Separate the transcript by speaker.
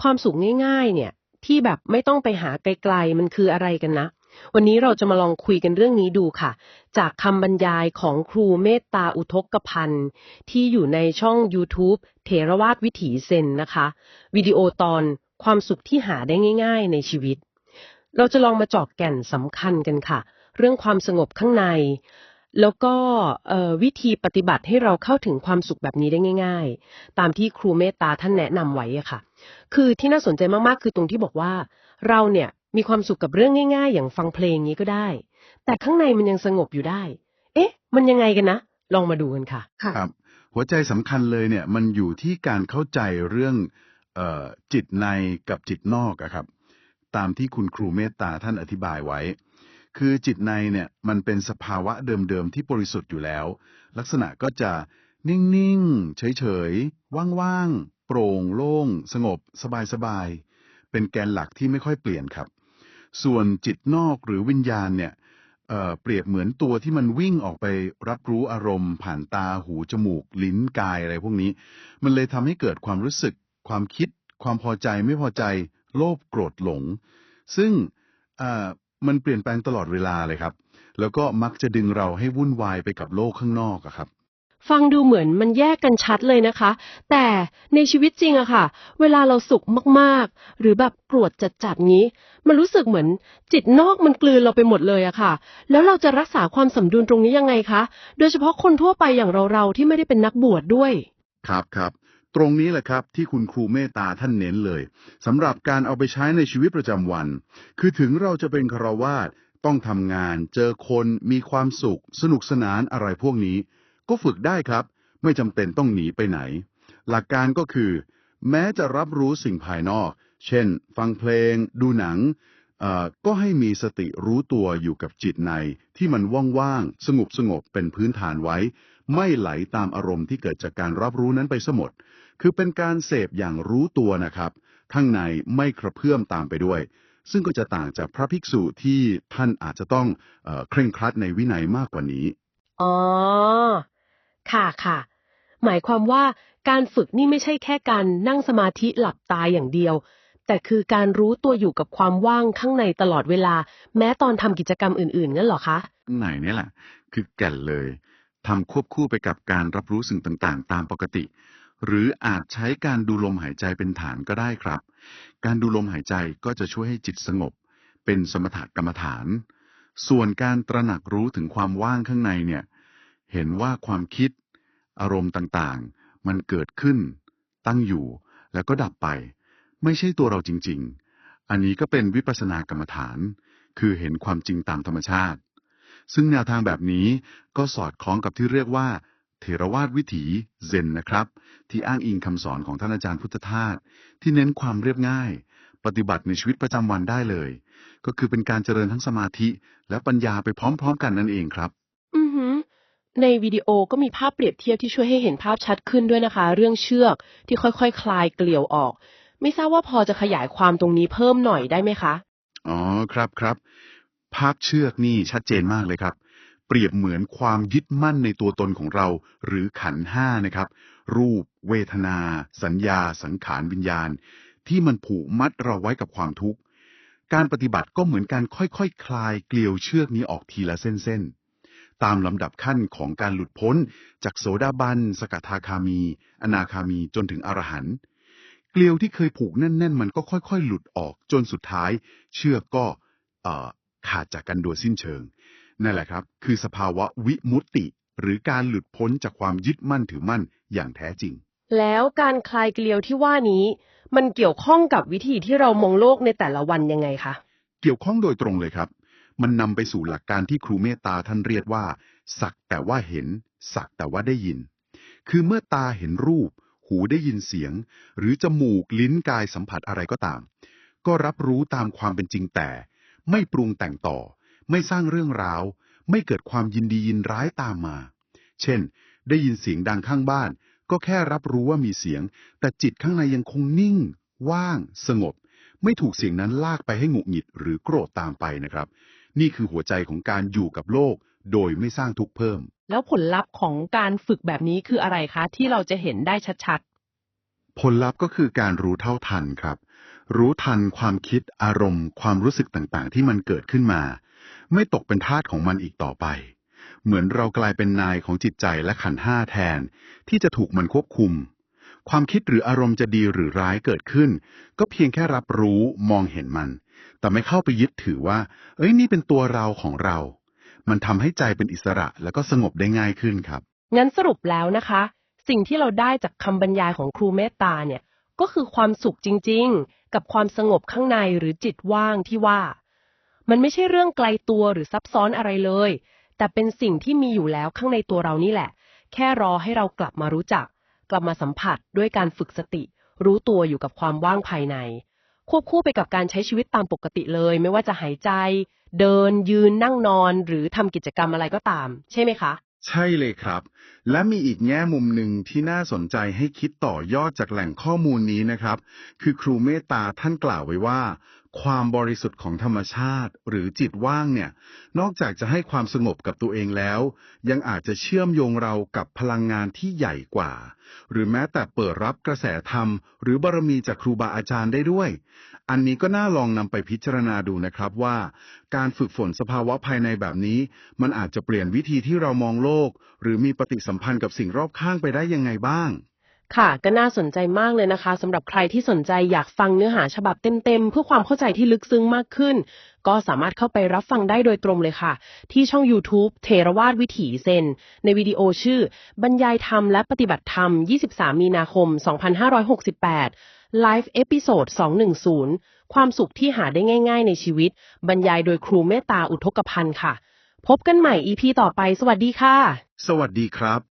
Speaker 1: ความสุขง่ายๆ เนี่ย ที่แบบไม่ต้องไปหาไกลๆ มันคืออะไรกันนะ วันนี้เราจะมาลองคุยกันเรื่องนี้ดูค่ะ จากคำบรรยายของครูเมตตาอุทกพันธ์ที่อยู่ในช่อง YouTube เถรวาทวิถีเซนนะคะ วิดีโอตอนความสุขที่หาได้ง่าย ๆ ในชีวิต เราจะลองมาเจอกแก่นสำคัญกันค่ะ เรื่องความสงบข้างใน แล้วก็เอ่อวิธีปฏิบัติให้เราเข้าถึงความสุขแบบนี้ได้ง่าย ๆ ตามที่ครูเมตตาท่านแนะนำไว้อะค่ะ คือที่น่าสนใจมากๆ คือตรงที่บอกว่า เราเนี่ยมีความสุขกับเรื่องง่าย ๆ อย่างฟังเพลงนี้ก็ได้ แต่ข้างในมันยังสงบอยู่ได้ เอ๊ะ มันยังไงกันนะ ลองมาดูกันค่ะ
Speaker 2: ครับ หัวใจสำคัญเลยเนี่ยมันอยู่ที่การเข้าใจเรื่องเออจิตในกับจิตนอกอะครับ ตามที่คุณครูเมตตาท่านอธิบายไว้ คือจิตในเนี่ยมันเป็นสภาวะเดิมๆที่บริสุทธิ์อยู่แล้ว ลักษณะก็จะนิ่งๆ เฉยๆ ว่างๆ โปร่งโล่ง สงบ สบายๆ เป็นแกนหลักที่ไม่ค่อยเปลี่ยนครับ ส่วนจิตนอกหรือวิญญาณเนี่ยเเปรียบเหมือนตัวที่มันวิ่งออกไปรับรู้อารมณ์ ผ่านตาหูจมูก ลิ้นกายอะไรพวกนี้ มันเลยทำให้เกิดความรู้สึก ความคิด ความพอใจไม่พอใจ โลภโกรธหลง ซึ่ง มันเปลี่ยนแปลงตลอดเวลาเลยครับ แล้วก็มักจะดึงเราให้วุ่นวายไปกับโลกข้างนอกอะครับ
Speaker 1: ฟังดูเหมือนมันแยกกันชัดเลยนะคะ แต่ในชีวิตจริงอะค่ะ เวลาเราสุขมากๆ หรือแบบโกรธจัดๆงี้ มันรู้สึกเหมือนจิตนอกมันกลืนเราไปหมดเลยอะค่ะ แล้วเราจะรักษาความสมดุลตรงนี้ยังไงคะ โดยเฉพาะคนทั่วไปอย่างเราๆที่ไม่ได้เป็นนักบวชดด้วย
Speaker 2: ครับครับ ตรงนี้แหละครับที่คุณครูเมตตาท่านเน้นเลยสำหรับการเอาไปใช้ในชีวิตประจำวัน คือถึงเราจะเป็นคารวาสต้องทำงาน เจอคน มีความสุข สนุกสนานอะไรพวกนี้ ก็ฝึกได้ครับ ไม่จำเป็นต้องหนีไปไหน หลักการก็คือ แม้จะรับรู้สิ่งภายนอก เช่น ฟังเพลง ดูหนัง ก็ให้มีสติรู้ตัวอยู่กับจิตใน ที่มันว่างๆ สงบสงบๆเป็นพื้นฐานไว้ ไม่ไหลตามอารมณ์ที่เกิดจากการรับรู้นั้นไปสมด คือเป็นการเสพอย่างรู้ตัวนะครับ ข้างในไม่กระเพื่อมตามไปด้วย ซึ่งก็จะต่างจากพระภิกษุที่ท่านอาจจะต้องเออเคร่งครัดในวินัยมากกว่านี้
Speaker 1: อ๋อ ค่ะค่ะ หมายความว่าการฝึกนี่ไม่ใช่แค่การนั่งสมาธิหลับตาอย่างเดียว แต่คือการรู้ตัวอยู่กับความว่างข้างในตลอดเวลา แม้ตอนทำกิจกรรมอื่นๆงั้นเหรอคะ
Speaker 2: ไหนเนี่ยแหละ คือแก่นเลยทำควบคู่ไปกับการรับรู้สิ่งต่างๆ ตามปกติ หรืออาจใช้การดูลมหายใจเป็นฐานก็ได้ครับ การดูลมหายใจก็จะช่วยให้จิตสงบ เป็นสมถกรรมฐาน ส่วนการตระหนักรู้ถึงความว่างข้างในเนี่ย เห็นว่าความคิด อารมณ์ต่างๆ มันเกิดขึ้น ตั้งอยู่ แล้วก็ดับไป ไม่ใช่ตัวเราจริง ๆ อันนี้ก็เป็นวิปัสสนากรรมฐาน คือเห็นความจริงตามธรรมชาติ ซึ่งแนวทางแบบนี้ก็สอดคล้องกับที่เรียกว่า เถรวาทวิถีเซนนะครับ ที่อ้างอิงคำสอนของท่านอาจารย์พุทธทาสที่เน้นความเรียบง่าย ปฏิบัติในชีวิตประจำวันได้เลย ก็คือเป็นการเจริญทั้งสมาธิ และปัญญาไปพร้อม ๆ กันนั่นเองครับ
Speaker 1: อือหือ ในวิดีโอก็มีภาพเปรียบเทียบที่ช่วยให้เห็นภาพชัดขึ้นด้วยนะคะ เรื่องเชือกที่ค่อยๆคคลายเกลียวออก ไม่ทราบว่าพอจะขยายความตรงนี้เพิ่มหน่อยได้ไหมคะ
Speaker 2: อ๋อครับครับภาพเชือกนี่ชัดเจนมากเลยครับ เปรียบเหมือนความยึดมั่นในตัวตนของเรา หรือขันห้านะครับ รูป เวทนา สัญญา สังขารวิญญาณ ที่มันผูกมัดเราไว้กับความทุกข์ การปฏิบัติก็เหมือนการค่อยๆคคลายเกลียวเชือกนี้ออกทีละเส้นๆ ตามลำดับขั้นของการหลุดพ้น จากโสดาบัน สกทาคามี อนาคามีจนถึงอรหันต์เกลียวที่เคยผูกแน่นๆ มันก็ค่อยๆ หลุดออกจนสุดท้าย เชือกก็ขาดจากกันโดยสิ้นเชิง นั่นแหละครับ คือสภาวะวิมุตติ หรือการหลุดพ้นจากความยึดมั่นถือมั่นอย่างแท้จริง
Speaker 1: แล้วการคลายเกลียวที่ว่านี้ มันเกี่ยวข้องกับวิธีที่เรามองโลกในแต่ละวันยังไงคะ
Speaker 2: เกี่ยวข้องโดยตรงเลยครับ มันนำไปสู่หลักการที่ครูเมตตาท่านเรียกว่า สักแต่ว่าเห็น สักแต่ว่าได้ยิน คือเมื่อตาเห็นรูป หูได้ยินเสียง หรือจมูกลิ้นกายสัมผัสอะไรก็ตาม ก็รับรู้ตามความเป็นจริงแต่ ไม่ปรุงแต่งต่อ ไม่สร้างเรื่องราว ไม่เกิดความยินดียินร้ายตามมา เช่น ได้ยินเสียงดังข้างบ้าน ก็แค่รับรู้ว่ามีเสียง แต่จิตข้างในยังคงนิ่ง ว่าง สงบ ไม่ถูกเสียงนั้นลากไปให้หงุดหงิดหรือโกรธตามไปนะครับ นี่คือหัวใจของการอยู่กับโลก โดยไม่สร้างทุกข์เพิ่ม
Speaker 1: แล้วผลลัพธ์ของการฝึกแบบนี้คืออะไรคะ ที่เราจะเห็นได้ชัด
Speaker 2: ผลลัพธ์ก็คือการรู้เท่าทันครับ รู้ทันความคิดอารมณ์ ความรู้สึกต่างๆ ที่มันเกิดขึ้นมา ไม่ตกเป็นทาสของมันอีกต่อไป เหมือนเรากลายเป็นนายของจิตใจและขันห้าแทน ที่จะถูกมันควบคุม ความคิดหรืออารมณ์จะดีหรือร้ายเกิดขึ้น ก็เพียงแค่รับรู้มองเห็นมัน แต่ไม่เข้าไปยึดถือว่า เอ้ยนี่เป็นตัวเราของเรา มันทำให้ใจเป็นอิสระแล้วก็สงบได้ง่ายขึ้นครับ
Speaker 1: งั้นสรุปแล้วนะคะ สิ่งที่เราได้จากคำบรรยายของครูเมตตาเนี่ยก็คือความสุขจริง ๆ กับความสงบข้างในหรือจิตว่างที่ว่า มันไม่ใช่เรื่องไกลตัวหรือซับซ้อนอะไรเลย แต่เป็นสิ่งที่มีอยู่แล้วข้างในตัวเรานี่แหละ แค่รอให้เรากลับมารู้จัก กลับมาสัมผัสด้วยการฝึกสติ รู้ตัวอยู่กับความว่างภายใน ควบคู่ไปกับการใช้ชีวิตตามปกติเลย ไม่ว่าจะหายใจ เดิน ยืน นั่งนอน หรือทำกิจกรรมอะไรก็ตาม ใช่ไหมคะ
Speaker 2: ใช่เลยครับ และมีอีกแง่มุมหนึ่งที่น่าสนใจให้คิดต่อยอดจากแหล่งข้อมูลนี้นะครับ คือครูเมตตาท่านกล่าวไว้ว่า ความบริสุทธิ์ของธรรมชาติ หรือจิตว่างเนี่ย นอกจากจะให้ความสงบกับตัวเองแล้ว ยังอาจจะเชื่อมโยงเรากับพลังงานที่ใหญ่กว่า หรือแม้แต่เปิดรับกระแสธรรม หรือบารมีจากครูบาอาจารย์ได้ด้วย อันนี้ก็น่าลองนำไปพิจารณาดูนะครับว่า การฝึกฝนสภาวะภายในแบบนี้ มันอาจจะเปลี่ยนวิธีที่เรามองโลก หรือมีปฏิสัมพันธ์กับสิ่งรอบข้างไปได้ยังไงบ้าง
Speaker 1: ค่ะก็น่าสนใจมากเลยนะคะสำหรับใครที่สนใจอยากฟังเนื้อหาฉบับเต็มๆ เพื่อความเข้าใจที่ลึกซึ้งมากขึ้น ก็สามารถเข้าไปรับฟังได้โดยตรงเลยค่ะ ที่ช่อง YouTube เทรวาดวิถีเซน ในวิดีโอชื่อ บรรยายธรรมและปฏิบัติธรรม 23 มีนาคม 2568 Live Episode 210 ความสุขที่หาได้ง่าย ๆ ในชีวิต บรรยายโดยครูเมตตาอุทกพันธ์ค่ะ พบกันใหม่ EP ต่อไป สวัสดีค่ะ
Speaker 2: สวัสดีครับ